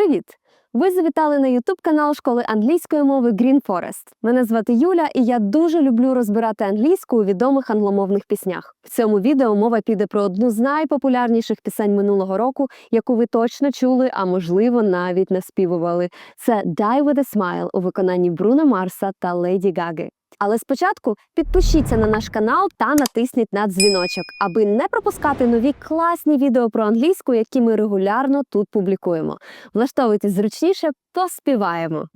Привіт! Ви завітали на YouTube канал школи англійської мови Green Forest. Мене звати Юля, і я дуже люблю розбирати англійську у відомих англомовних піснях. В цьому відео мова піде про одну з найпопулярніших пісень минулого року, яку ви точно чули, а можливо навіть наспівували. Це Die with a Smile у виконанні Бруно Марса та Леді Гаги. Але спочатку підпишіться на наш канал та натисніть на дзвіночок, аби не пропускати нові класні відео про англійську, які ми регулярно тут публікуємо. Влаштовуйтесь зручніше, поспіваємо.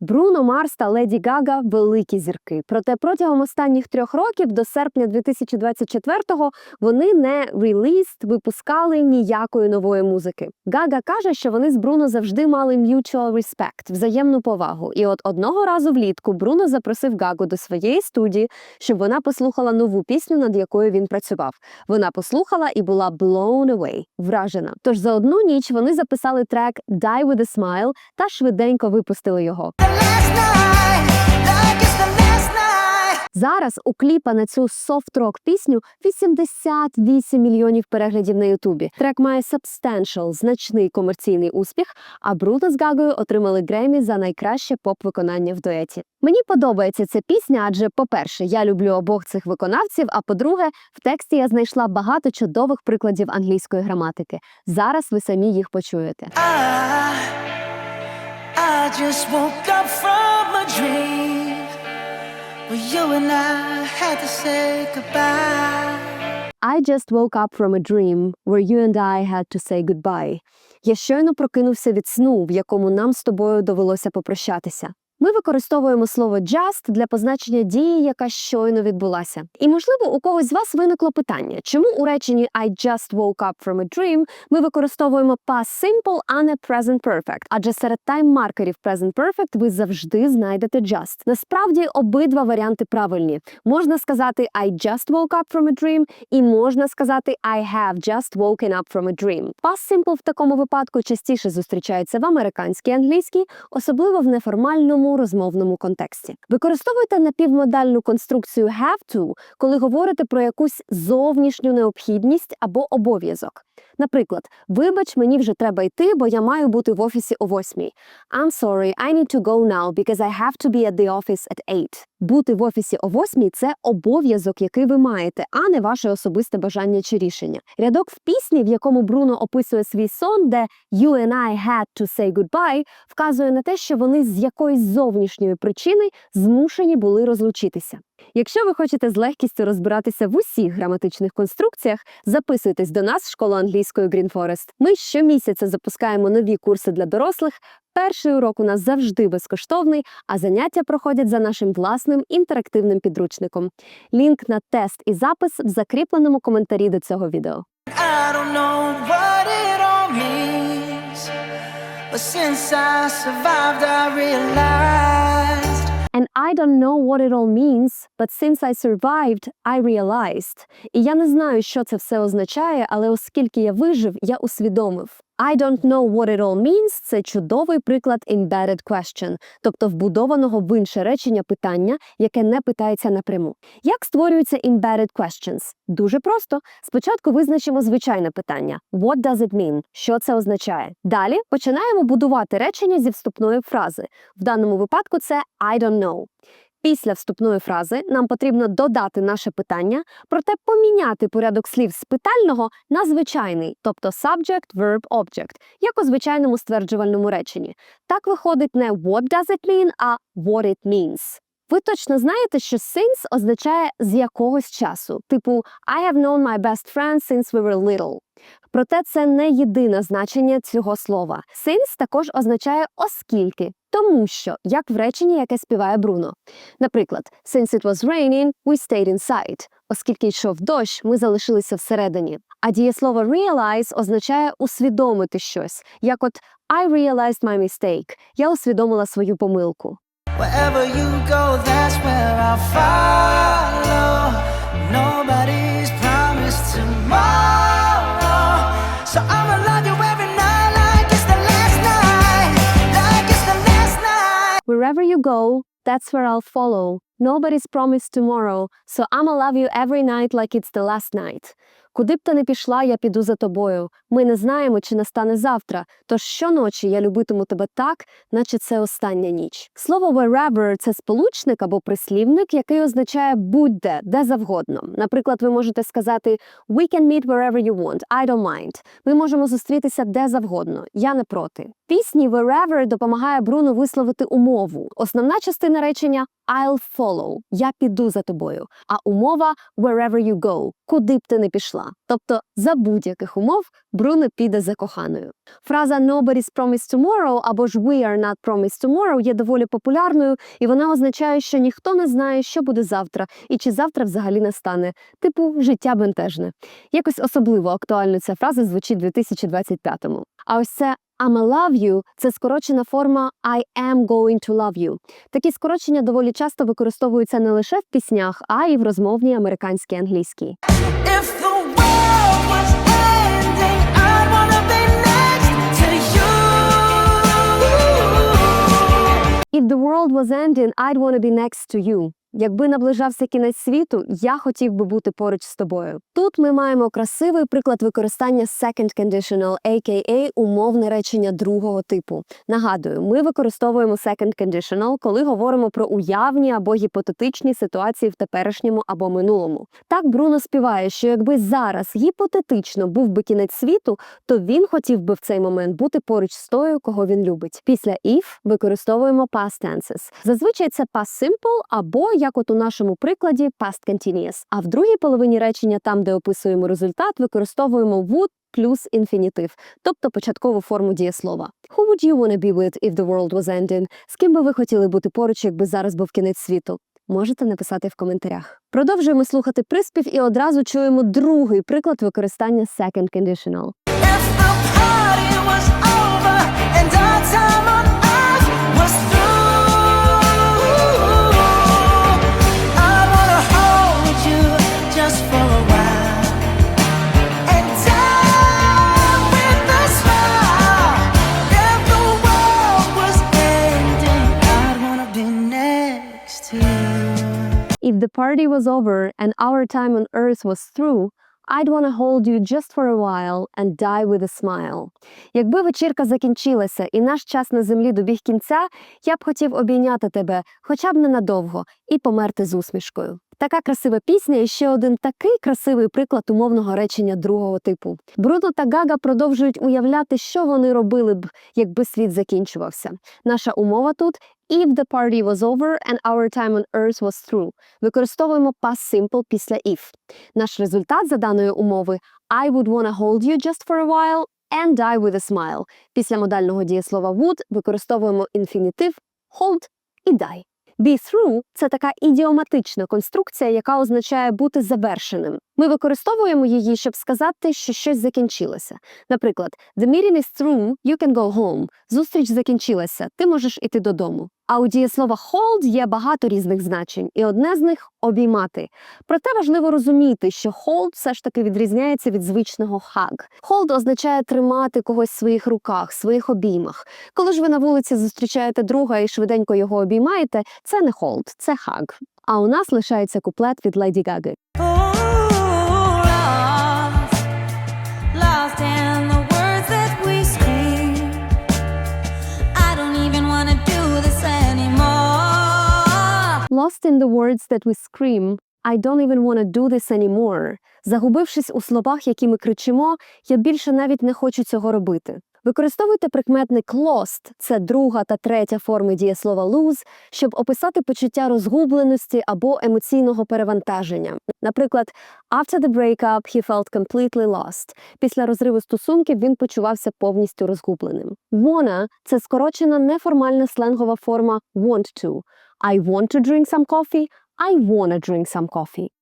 Бруно Марс та Леді Гага великі зірки. Проте протягом останніх трьох років до серпня 2024-го вони не реліст випускали ніякої нової музики. Гага каже, що вони з Бруно завжди мали mutual respect, взаємну повагу. І от одного разу влітку Бруно запросив Гагу до своєї студії, щоб вона послухала нову пісню, над якою він працював. Вона послухала і була blown away, вражена. Тож за одну ніч вони записали трек Die with a Smile та швиденько випустили його. Зараз у кліпа на цю софт-рок пісню 88 мільйонів переглядів на Ютубі. Трек має substantial, значний комерційний успіх, а Бруно з Гагою отримали Гремі за найкраще поп-виконання в дуеті. Мені подобається ця пісня, адже, по-перше, я люблю обох цих виконавців. А по-друге, в тексті я знайшла багато чудових прикладів англійської граматики. Зараз ви самі їх почуєте. I, just woke up from a dream where you and I had to say goodbye. I just woke up from a dream where you and I had to say goodbye. Я щойно прокинувся від сну, в якому нам з тобою довелося попрощатися. Ми використовуємо слово just для позначення дії, яка щойно відбулася. І можливо, у когось з вас виникло питання, чому у реченні I just woke up from a dream ми використовуємо past simple, а не present perfect. Адже серед тайм-маркерів present perfect ви завжди знайдете just. Насправді обидва варіанти правильні. Можна сказати I just woke up from a dream і можна сказати I have just woken up from a dream. Past simple в такому випадку частіше зустрічається в американській англійській, особливо в неформальному розмовному контексті. Використовуйте напівмодальну конструкцію have to, коли говорите про якусь зовнішню необхідність або обов'язок. Наприклад, вибач, мені вже треба йти, бо я маю бути в офісі о восьмій. I'm sorry, I need to go now because I have to be at the office at 8. Бути в офісі о восьмій – це обов'язок, який ви маєте, а не ваше особисте бажання чи рішення. Рядок в пісні, в якому Бруно описує свій сон, де «You and I had to say goodbye», вказує на те, що вони з якоїсь зовнішньої причини змушені були розлучитися. Якщо ви хочете з легкістю розбиратися в усіх граматичних конструкціях, записуйтесь до нас в школу англійської Green Forest. Ми щомісяця запускаємо нові курси для дорослих. Перший урок у нас завжди безкоштовний, а заняття проходять за нашим власним інтерактивним підручником. Лінк на тест і запис в закріпленому коментарі до цього відео. I don't know what it all means, but since I survived, I realized. And I don't know what it all means, but since I survived, I realized. І я не знаю, що це все означає, але оскільки я вижив, я усвідомив. I don't know what it all means – це чудовий приклад embedded question, тобто вбудованого в інше речення питання, яке не питається напряму. Як створюються embedded questions? Дуже просто. Спочатку визначимо звичайне питання What does it mean? Що це означає? Далі починаємо будувати речення зі вступної фрази. В даному випадку це I don't know. Після вступної фрази нам потрібно додати наше питання, проте поміняти порядок слів з питального на звичайний, тобто subject, verb, object, як у звичайному стверджувальному реченні. Так виходить не what does it mean, а what it means. Ви точно знаєте, що since означає з якогось часу, типу I have known my best friend since we were little. Проте це не єдине значення цього слова. Since також означає оскільки, тому що, як в реченні, яке співає Бруно. Наприклад, since it was raining, we stayed inside. Оскільки йшов дощ, ми залишилися всередині. А дієслово realize означає усвідомити щось, як от I realized my mistake. Я усвідомила свою помилку. Wherever you go, that's where I'll follow. Nobody's Wherever you go, that's where I'll follow. Nobody's promised tomorrow, so I'ma love you every night like it's the last night. Куди б ти не пішла, я піду за тобою. Ми не знаємо, чи настане завтра, тож щоночі я любитиму тебе так, наче це остання ніч. Слово wherever – це сполучник або прислівник, який означає будь-де, де завгодно. Наприклад, ви можете сказати We can meet wherever you want, I don't mind. Ми можемо зустрітися де завгодно, я не проти. Пісні wherever допомагає Бруно висловити умову. Основна частина речення I'll follow – я піду за тобою. А умова wherever you go – куди б ти не пішла. Тобто за будь-яких умов Бруно піде за коханою. Фраза Nobody's promised tomorrow або ж We are not promised tomorrow є доволі популярною, і вона означає, що ніхто не знає, що буде завтра, і чи завтра взагалі настане. Типу життя бентежне. Якось особливо актуально ця фраза звучить у 2025-му. А ось це I'ma love you – це скорочена форма I am going to love you. Такі скорочення доволі часто використовуються не лише в піснях, а й в розмовній американській англійській. If the world was ending, I'd wanna be next to you. If the world was ending, I'd wanna be next to you. Якби наближався кінець світу, я хотів би бути поруч з тобою. Тут ми маємо красивий приклад використання second conditional, aka умовне речення другого типу. Нагадую, ми використовуємо second conditional, коли говоримо про уявні або гіпотетичні ситуації в теперішньому або минулому. Так Бруно співає, що якби зараз гіпотетично був би кінець світу, то він хотів би в цей момент бути поруч з тою, кого він любить. Після if використовуємо past tenses. Зазвичай це past simple або, як от у нашому прикладі, past continuous. А в другій половині речення, там, де описуємо результат, використовуємо would плюс інфінітив, тобто початкову форму дієслова. Who would you wanna be with if the world was ending? З ким би ви хотіли бути поруч, якби зараз був кінець світу? Можете написати в коментарях. Продовжуємо слухати приспів і одразу чуємо другий приклад використання second conditional. Party was over and our time on earth was through, I'd wanna hold you just for a while and die with a smile. Якби вечірка закінчилася і наш час на землі добіг кінця, я б хотів обійняти тебе, хоча б ненадовго, і померти з усмішкою. Така красива пісня і ще один такий красивий приклад умовного речення другого типу. Бруно та Гага продовжують уявляти, що вони робили б, якби світ закінчувався. Наша умова тут If the party was over and our time on earth was through. Використовуємо past simple після if. Наш результат за даної умови I would wanna hold you just for a while and die with a smile. Після модального дієслова would використовуємо інфінітив hold і die. Be through – це така ідіоматична конструкція, яка означає бути завершеним. Ми використовуємо її, щоб сказати, що щось закінчилося. Наприклад, The meeting is through, you can go home. Зустріч закінчилася, ти можеш іти додому. А у дієслова hold є багато різних значень, і одне з них обіймати. Проте важливо розуміти, що hold все ж таки відрізняється від звичного hug. Hold означає тримати когось в своїх руках, своїх обіймах. Коли ж ви на вулиці зустрічаєте друга і швиденько його обіймаєте, це не hold, це hug. А у нас лишається куплет від Леді Гаги. Lost in the words that we scream, I don't even wanna do this anymore. Загубившись у словах, які ми кричимо, я більше навіть не хочу цього робити. Використовуйте прикметник lost – це друга та третя форми дієслова lose, щоб описати почуття розгубленості або емоційного перевантаження. Наприклад, after the breakup he felt completely lost. Після розриву стосунків він почувався повністю розгубленим. Wanna – це скорочена неформальна сленгова форма want to. I want to drink some coffee. I wanna drink some coffee.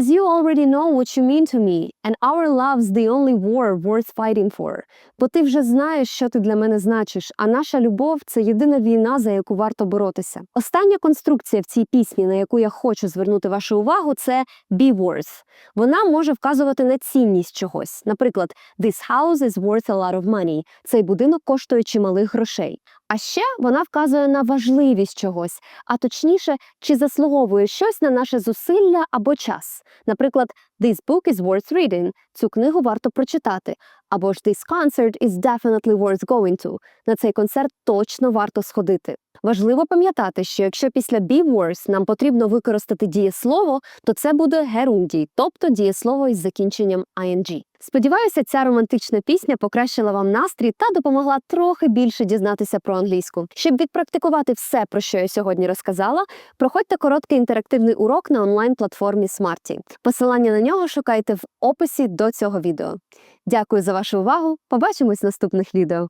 Cause you already know what you mean to me, and our love's the only war worth fighting for. Бо ти вже знаєш, що ти для мене значиш, а наша любов це єдина війна, за яку варто боротися. Остання конструкція в цій пісні, на яку я хочу звернути вашу увагу, це be worth. Вона може вказувати на цінність чогось. Наприклад, this house is worth a lot of money. Цей будинок коштує чималих грошей. А ще вона вказує на важливість чогось, а точніше, чи заслуговує щось на наше зусилля або час. Наприклад, this book is worth reading. Цю книгу варто прочитати. Або ж this concert is definitely worth going to. На цей концерт точно варто сходити. Важливо пам'ятати, що якщо після be worth нам потрібно використати дієслово, то це буде герундій, тобто дієслово із закінченням ing. Сподіваюся, ця романтична пісня покращила вам настрій та допомогла трохи більше дізнатися про англійську. Щоб відпрактикувати все, про що я сьогодні розказала, проходьте короткий інтерактивний урок на онлайн-платформі Smarty. Посилання на нього шукайте в описі до цього відео. Дякую за вашу увагу. Побачимось в наступних відео.